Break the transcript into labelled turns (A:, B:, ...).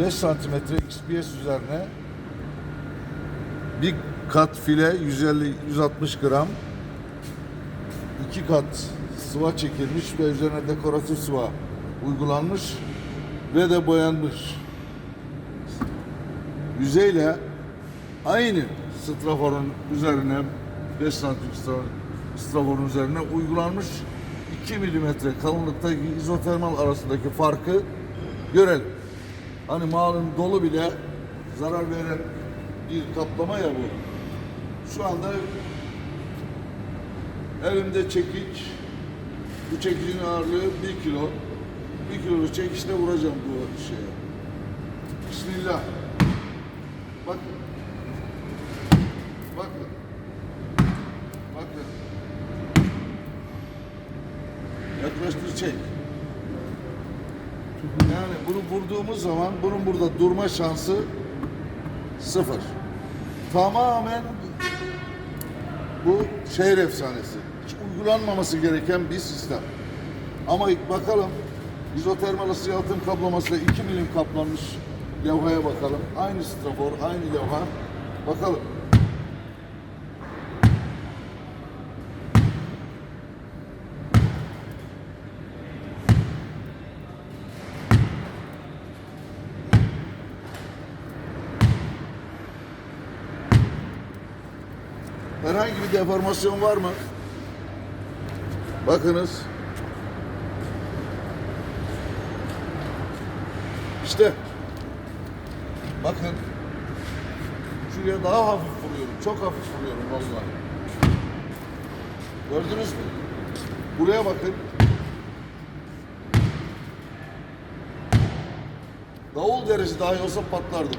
A: 5 santimetre XPS üzerine bir kat file 150-160 gram iki kat sıva çekilmiş ve üzerine dekoratif sıva uygulanmış ve de boyanmış. Yüzeyle aynı straforun üzerine 5 santim stra- straforun üzerine uygulanmış 2 milimetre kalınlıktaki izotermal arasındaki farkı görelim. Hani malın dolu bile zarar veren bir kaplama ya bu. Şu anda elimde çekiç. Bu çekicin ağırlığı 1 kilo. 1 kiloluk çekiçle vuracağım bu şeye. Bismillah. Bakın. Bakın. Bakın. Yaklaştır çek. Yani bunu vurduğumuz zaman bunun burada durma şansı sıfır. Tamamen bu şehir efsanesi. Hiç uygulanmaması gereken bir sistem. Ama bakalım izotermal ısı yalıtım kaplamasıyla 2 milim kaplanmış levhaya bakalım. Aynı strafor, aynı levha. Bakalım. Herhangi bir deformasyon var mı? Bakınız. İşte. Bakın. Şuraya daha hafif vuruyorum. Çok hafif vuruyorum vallahi. Gördünüz mü? Buraya bakın. Davul derisi dahi olsa patlardı.